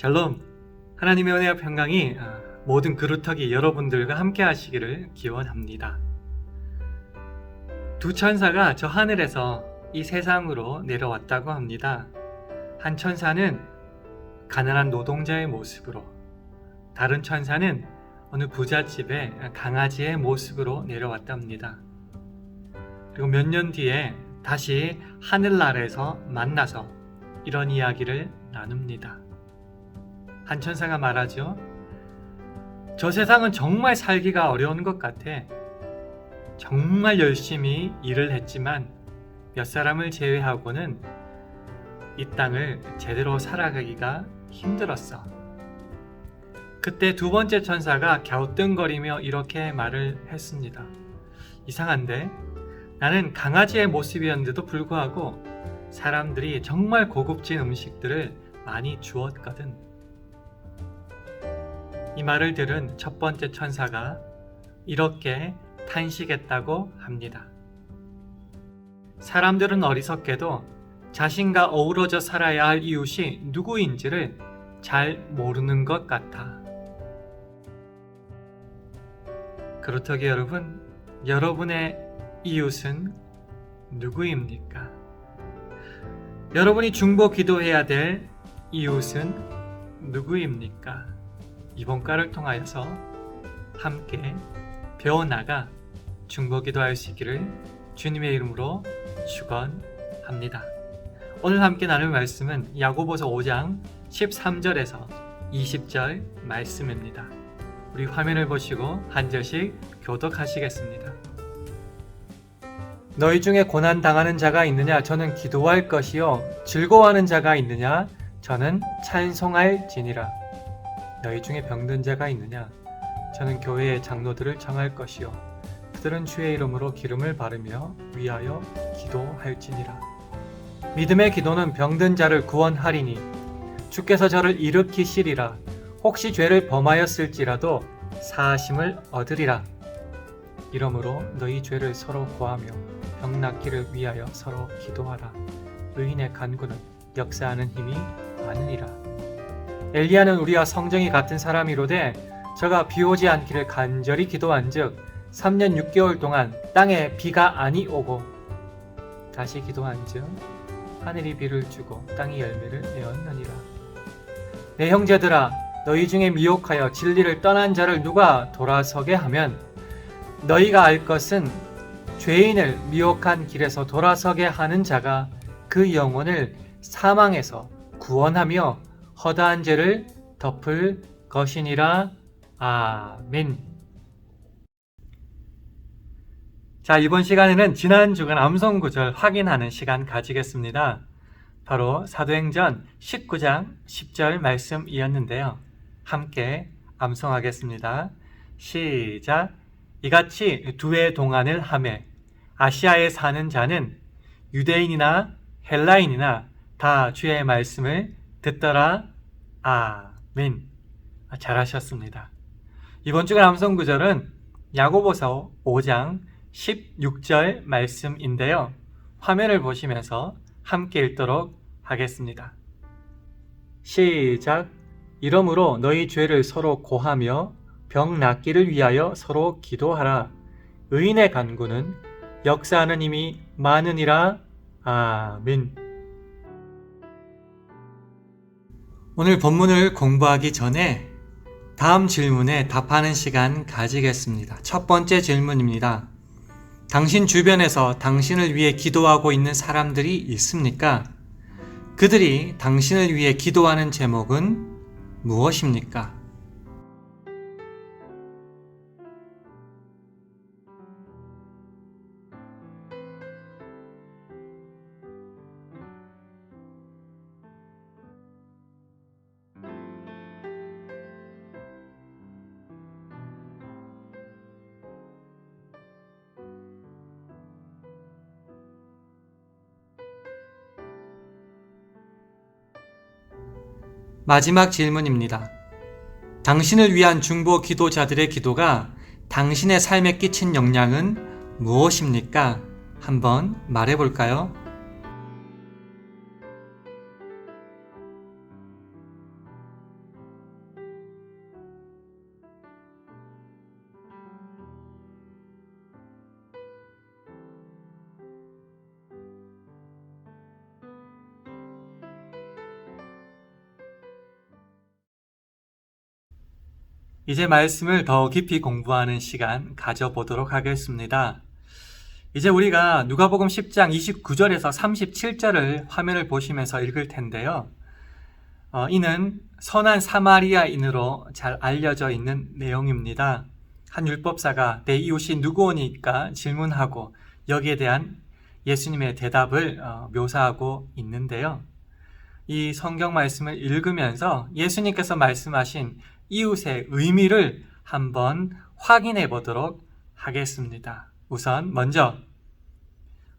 샬롬 하나님의 은혜와 평강이 아, 모든 그루터기 여러분들과 함께 하시기를 기원합니다. 두 천사가 저 하늘에서 이 세상으로 내려왔다고 합니다. 한 천사는 가난한 노동자의 모습으로 다른 천사는 어느 부잣집의 강아지의 모습으로 내려왔답니다. 그리고 몇 년 뒤에 다시 하늘나라에서 만나서 이런 이야기를 나눕니다. 한 천사가 말하죠. 저 세상은 정말 살기가 어려운 것 같아. 정말 열심히 일을 했지만 몇 사람을 제외하고는 이 땅을 제대로 살아가기가 힘들었어. 그때 두 번째 천사가 갸우뚱거리며 이렇게 말을 했습니다. 이상한데 나는 강아지의 모습이었는데도 불구하고 사람들이 정말 고급진 음식들을 많이 주었거든. 이 말을 들은 첫 번째 천사가 이렇게 탄식했다고 합니다. 사람들은 어리석게도 자신과 어우러져 살아야 할 이웃이 누구인지를 잘 모르는 것 같아. 그렇다기 여러분, 여러분의 이웃은 누구입니까? 여러분이 중보 기도해야 될 이웃은 누구입니까? 이번 과를 통하여서 함께 배워나가 중보 기도 할 수 있기를 주님의 이름으로 축원합니다. 오늘 함께 나눌 말씀은 야고보서 5장 13절에서 20절 말씀입니다. 우리 화면을 보시고 한 절씩 교독하시겠습니다. 너희 중에 고난 당하는 자가 있느냐? 저는 기도할 것이요. 즐거워하는 자가 있느냐? 저는 찬송할지니라. 너희 중에 병든 자가 있느냐? 저는 교회의 장로들을 청할 것이요. 그들은 주의 이름으로 기름을 바르며 위하여 기도할지니라. 믿음의 기도는 병든 자를 구원하리니 주께서 저를 일으키시리라. 혹시 죄를 범하였을지라도 사하심을 얻으리라. 이러므로 너희 죄를 서로 고하며 병 낫기를 위하여 서로 기도하라. 의인의 간구는 역사하는 힘이 많으니라. 엘리야는 우리와 성정이 같은 사람이로되 저가 비 오지 않기를 간절히 기도한즉 3년 6개월 동안 땅에 비가 아니 오고 다시 기도한즉 하늘이 비를 주고 땅이 열매를 내었느니라. 내 형제들아 너희 중에 미혹하여 진리를 떠난 자를 누가 돌아서게 하면 너희가 알 것은 죄인을 미혹한 길에서 돌아서게 하는 자가 그 영혼을 사망에서 구원하며 허다한 죄를 덮을 것이니라. 아멘. 자, 이번 시간에는 지난 주간 암송 구절 확인하는 시간 가지겠습니다. 바로 사도행전 19장 10절 말씀이었는데요. 함께 암송하겠습니다. 시작. 이같이 두 해 동안을 하매 아시아에 사는 자는 유대인이나 헬라인이나 다 주의 말씀을 듣더라. 아멘. 아, 잘하셨습니다. 이번 주간 암송 구절은 야고보서 5장 16절 말씀인데요. 화면을 보시면서 함께 읽도록 하겠습니다. 시작. 이러므로 너희 죄를 서로 고하며 병 낫기를 위하여 서로 기도하라. 의인의 간구는 역사하는 힘이 많으니라. 아멘. 오늘 본문을 공부하기 전에 다음 질문에 답하는 시간 가지겠습니다. 첫 번째 질문입니다. 당신 주변에서 당신을 위해 기도하고 있는 사람들이 있습니까? 그들이 당신을 위해 기도하는 제목은 무엇입니까? 마지막 질문입니다. 당신을 위한 중보 기도자들의 기도가 당신의 삶에 끼친 영향은 무엇입니까? 한번 말해 볼까요? 이제 말씀을 더 깊이 공부하는 시간 가져보도록 하겠습니다. 이제 우리가 누가복음 10장 29절에서 37절을 화면을 보시면서 읽을 텐데요. 어, 이는 선한 사마리아인으로 잘 알려져 있는 내용입니다. 한 율법사가 내 이웃이 누구오니까 질문하고 여기에 대한 예수님의 대답을 어, 묘사하고 있는데요. 이 성경 말씀을 읽으면서 예수님께서 말씀하신 이웃의 의미를 한번 확인해 보도록 하겠습니다. 우선 먼저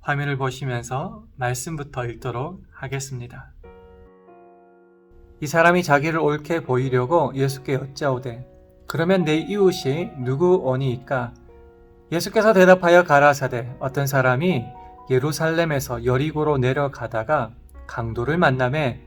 화면을 보시면서 말씀부터 읽도록 하겠습니다. 이 사람이 자기를 옳게 보이려고 예수께 여짜오되 그러면 내 이웃이 누구오니이까 예수께서 대답하여 가라사대 어떤 사람이 예루살렘에서 여리고로 내려가다가 강도를 만남에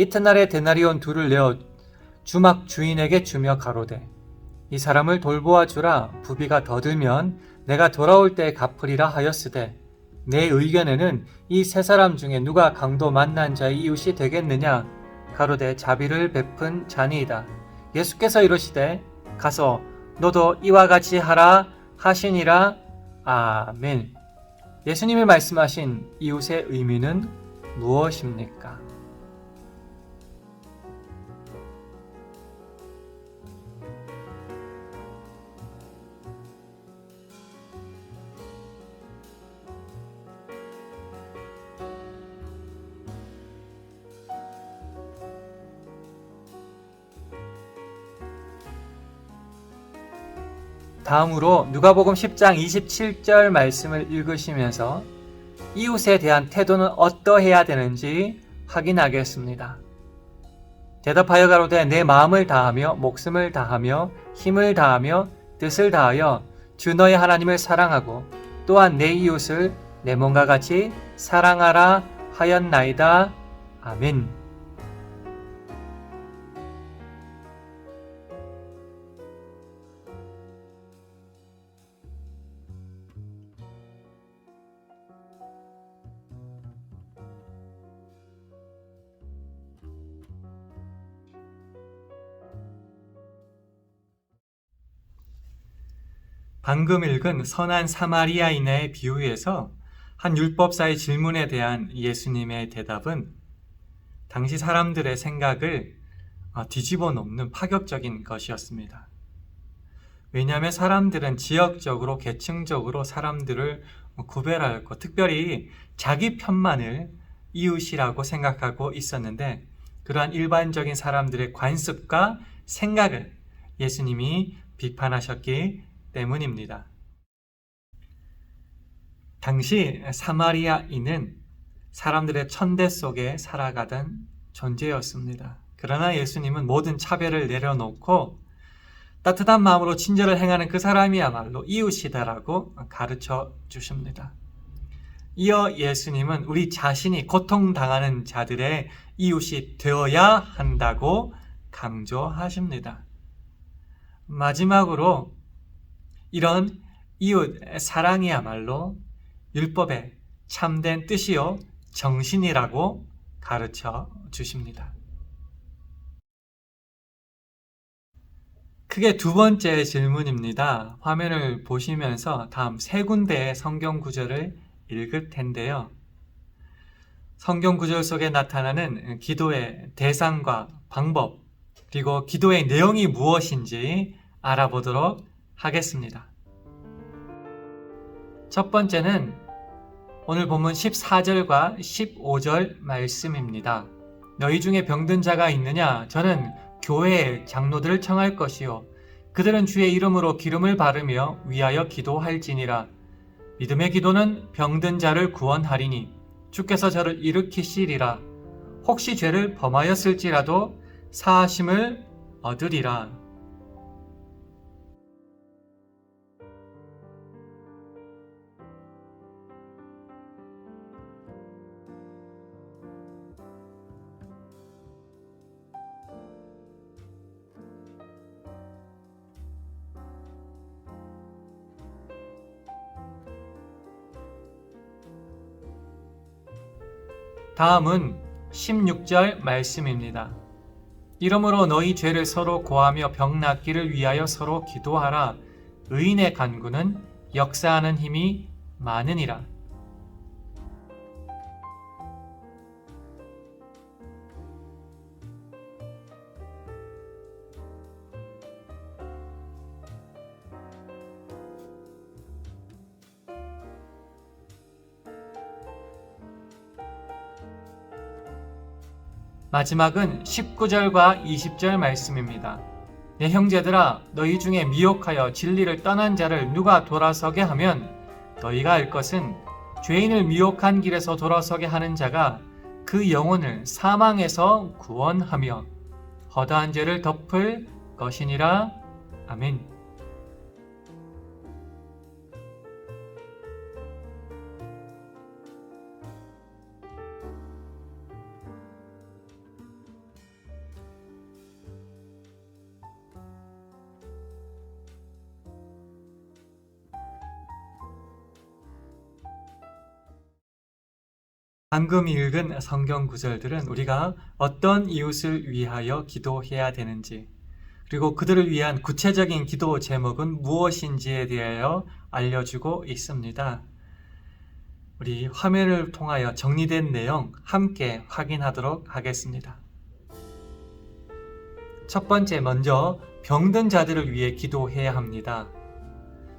이튿날에 데나리온 둘을 내어 주막 주인에게 주며 가로되 이 사람을 돌보아 주라. 부비가 더 들면 내가 돌아올 때 갚으리라 하였으되 내 의견에는 이 세 사람 중에 누가 강도 만난 자의 이웃이 되겠느냐? 가로되 자비를 베푼 자니이다. 예수께서 이르시되 가서 너도 이와 같이 하라 하시니라. 아멘. 예수님이 말씀하신 이웃의 의미는 무엇입니까? 다음으로 누가복음 10장 27절 말씀을 읽으시면서 이웃에 대한 태도는 어떠해야 되는지 확인하겠습니다. 대답하여 가로되 내 마음을 다하며 목숨을 다하며 힘을 다하며 뜻을 다하여 주 너의 하나님을 사랑하고 또한 내 이웃을 내 몸과 같이 사랑하라 하였나이다. 아멘. 방금 읽은 선한 사마리아인의 비유에서 한 율법사의 질문에 대한 예수님의 대답은 당시 사람들의 생각을 어, 뒤집어 놓는 파격적인 것이었습니다. 왜냐하면 사람들은 지역적으로, 계층적으로 사람들을 구별하였고, 특별히 자기 편만을 이웃이라고 생각하고 있었는데, 그러한 일반적인 사람들의 관습과 생각을 예수님이 비판하셨기 때문입니다. 당시 사마리아인은 사람들의 천대 속에 살아가던 존재였습니다. 그러나 예수님은 모든 차별을 내려놓고 따뜻한 마음으로 친절을 행하는 그 사람이야말로 이웃이다라고 가르쳐 주십니다. 이어 예수님은 우리 자신이 고통당하는 자들의 이웃이 되어야 한다고 강조하십니다. 마지막으로 이런 이웃 사랑이야말로 율법의 참된 뜻이요 정신이라고 가르쳐 주십니다. 크게 두 번째 질문입니다. 화면을 보시면서 다음 세 군데의 성경 구절을 읽을 텐데요. 성경 구절 속에 나타나는 기도의 대상과 방법, 그리고 기도의 내용이 무엇인지 알아보도록 하겠습니다. 첫 번째는 오늘 본문 14절과 15절 말씀입니다. 너희 중에 병든 자가 있느냐? 저는 교회의 장로들을 청할 것이요. 그들은 주의 이름으로 기름을 바르며 위하여 기도할지니라. 믿음의 기도는 병든 자를 구원하리니 주께서 저를 일으키시리라. 혹시 죄를 범하였을지라도 사하심을 얻으리라. 다음은 16절 말씀입니다. 이러므로 너희 죄를 서로 고하며 병 낫기를 위하여 서로 기도하라. 의인의 간구는 역사하는 힘이 많으니라. 마지막은 19절과 20절 말씀입니다. 내 형제들아 너희 중에 미혹하여 진리를 떠난 자를 누가 돌아서게 하면 너희가 알 것은 죄인을 미혹한 길에서 돌아서게 하는 자가 그 영혼을 사망에서 구원하며 허다한 죄를 덮을 것이니라. 아멘. 방금 읽은 성경 구절들은 우리가 어떤 이웃을 위하여 기도해야 되는지, 그리고 그들을 위한 구체적인 기도 제목은 무엇인지에 대하여 알려주고 있습니다. 우리 화면을 통하여 정리된 내용 함께 확인하도록 하겠습니다. 첫 번째, 먼저 병든 자들을 위해 기도해야 합니다.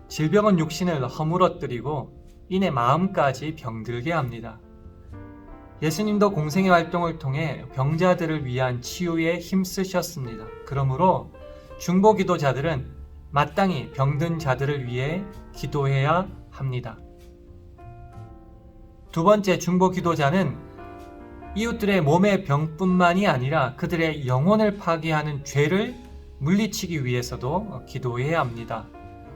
질병은 육신을 허물어뜨리고 이내 마음까지 병들게 합니다. 예수님도 공생의 활동을 통해 병자들을 위한 치유에 힘쓰셨습니다. 그러므로 중보 기도자들은 마땅히 병든 자들을 위해 기도해야 합니다. 두 번째 중보 기도자는 이웃들의 몸의 병뿐만이 아니라 그들의 영혼을 파괴하는 죄를 물리치기 위해서도 기도해야 합니다.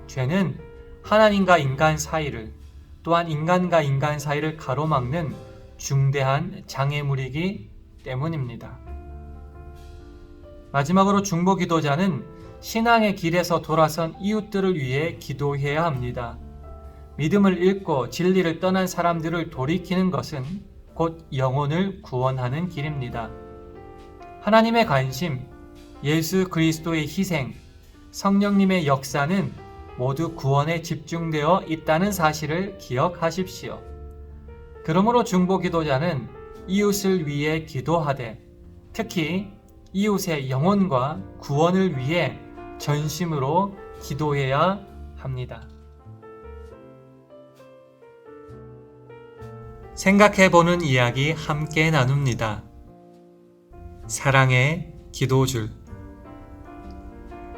죄는 하나님과 인간 사이를 또한 인간과 인간 사이를 가로막는 중대한 장애물이기 때문입니다. 마지막으로 중보 기도자는 신앙의 길에서 돌아선 이웃들을 위해 기도해야 합니다. 믿음을 잃고 진리를 떠난 사람들을 돌이키는 것은 곧 영혼을 구원하는 길입니다. 하나님의 관심, 예수 그리스도의 희생, 성령님의 역사는 모두 구원에 집중되어 있다는 사실을 기억하십시오. 그러므로 중보 기도자는 이웃을 위해 기도하되 특히 이웃의 영혼과 구원을 위해 전심으로 기도해야 합니다. 생각해 보는 이야기 함께 나눕니다. 사랑의 기도줄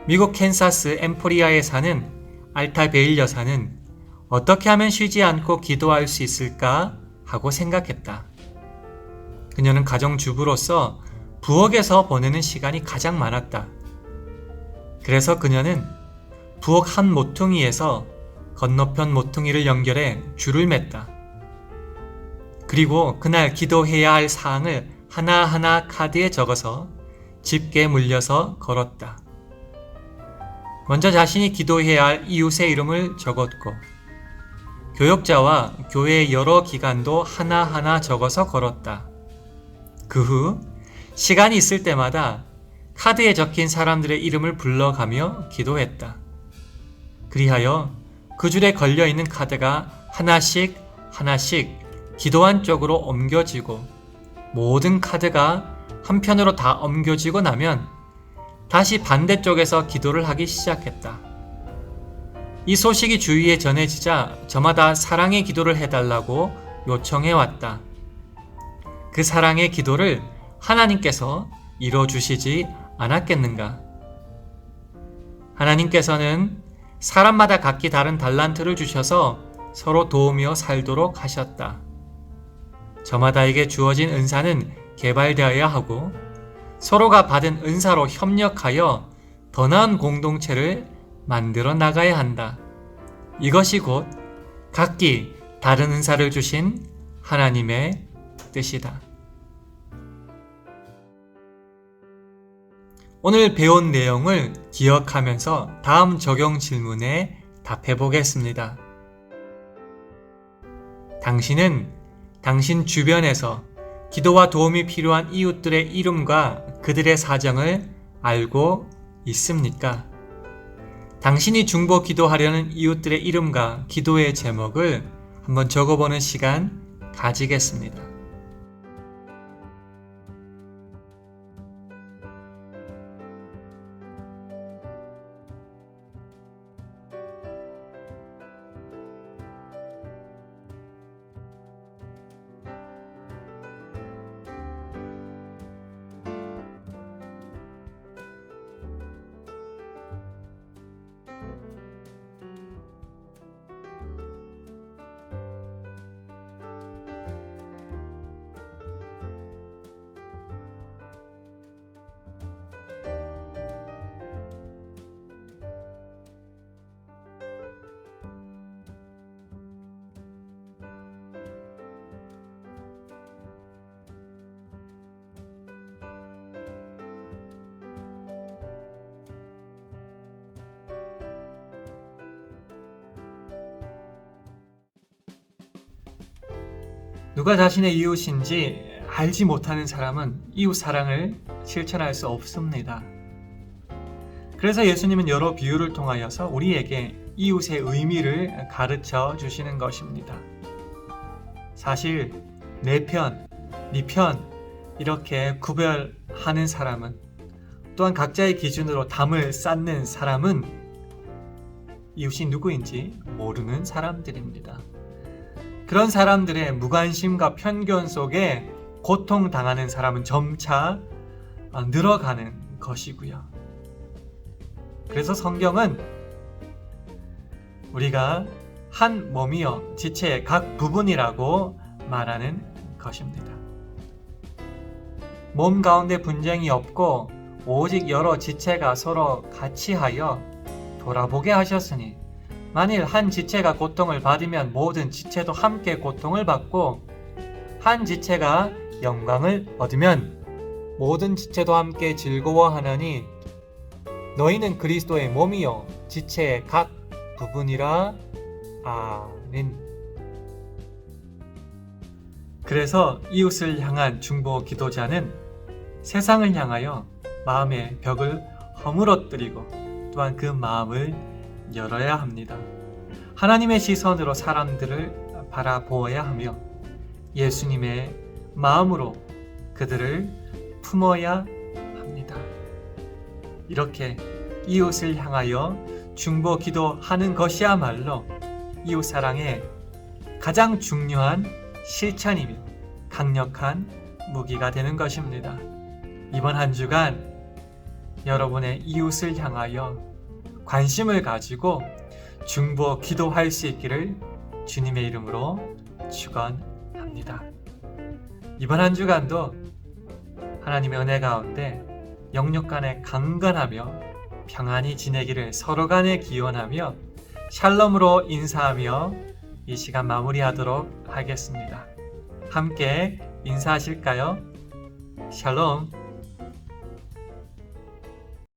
미국 캔사스 엠포리아에 사는 알타베일 여사는 어떻게 하면 쉬지 않고 기도할 수 있을까 하고 생각했다. 그녀는 가정주부로서 부엌에서 보내는 시간이 가장 많았다. 그래서 그녀는 부엌 한 모퉁이에서 건너편 모퉁이를 연결해 줄을 맸다. 그리고 그날 기도해야 할 사항을 하나하나 카드에 적어서 집게 물려서 걸었다. 먼저 자신이 기도해야 할 이웃의 이름을 적었고, 교역자와 교회의 여러 기관도 하나하나 적어서 걸었다. 그 후 시간이 있을 때마다 카드에 적힌 사람들의 이름을 불러가며 기도했다. 그리하여 그 줄에 걸려 있는 카드가 하나씩 하나씩 기도한 쪽으로 옮겨지고 모든 카드가 한편으로 다 옮겨지고 나면 다시 반대쪽에서 기도를 하기 시작했다. 이 소식이 주위에 전해지자 저마다 사랑의 기도를 해달라고 요청해 왔다. 그 사랑의 기도를 하나님께서 이뤄주시지 않았겠는가? 하나님께서는 사람마다 각기 다른 달란트를 주셔서 서로 도우며 살도록 하셨다. 저마다에게 주어진 은사는 개발되어야 하고 서로가 받은 은사로 협력하여 더 나은 공동체를 만들어 나가야 한다. 이것이 곧 각기 다른 은사를 주신 하나님의 뜻이다. 오늘 배운 내용을 기억하면서 다음 적용 질문에 답해 보겠습니다. 당신은 당신 주변에서 기도와 도움이 필요한 이웃들의 이름과 그들의 사정을 알고 있습니까? 당신이 중보 기도하려는 이웃들의 이름과 기도의 제목을 한번 적어보는 시간 가지겠습니다. 누가 자신의 이웃인지 알지 못하는 사람은 이웃 사랑을 실천할 수 없습니다. 그래서 예수님은 여러 비유를 통하여서 우리에게 이웃의 의미를 가르쳐 주시는 것입니다. 사실 내 편, 네 편 이렇게 구별하는 사람은 또한 각자의 기준으로 담을 쌓는 사람은 이웃이 누구인지 모르는 사람들입니다. 그런 사람들의 무관심과 편견 속에 고통당하는 사람은 점차 어, 늘어가는 것이고요. 그래서 성경은 우리가 한 몸이요 지체의 각 부분이라고 말하는 것입니다. 몸 가운데 분쟁이 없고 오직 여러 지체가 서로 같이 하여 돌아보게 하셨으니 만일 한 지체가 고통을 받으면 모든 지체도 함께 고통을 받고 한 지체가 영광을 얻으면 모든 지체도 함께 즐거워하나니 너희는 그리스도의 몸이요 지체의 각 부분이라 아멘. 그래서 이웃을 향한 중보 기도자는 세상을 향하여 마음의 벽을 허물어뜨리고 또한 그 마음을 열어야 합니다. 하나님의 시선으로 사람들을 바라보아야 하며 예수님의 마음으로 그들을 품어야 합니다. 이렇게 이웃을 향하여 중보 기도하는 것이야말로 이웃 사랑의 가장 중요한 실천이며 강력한 무기가 되는 것입니다. 이번 한 주간 여러분의 이웃을 향하여 관심을 가지고 중보 기도할 수 있기를 주님의 이름으로 축원합니다. 이번 한 주간도 하나님의 은혜 가운데 영역 간에 강건하며 평안히 지내기를 서로 간에 기원하며 샬롬으로 인사하며 이 시간 마무리하도록 하겠습니다. 함께 인사하실까요? 샬롬.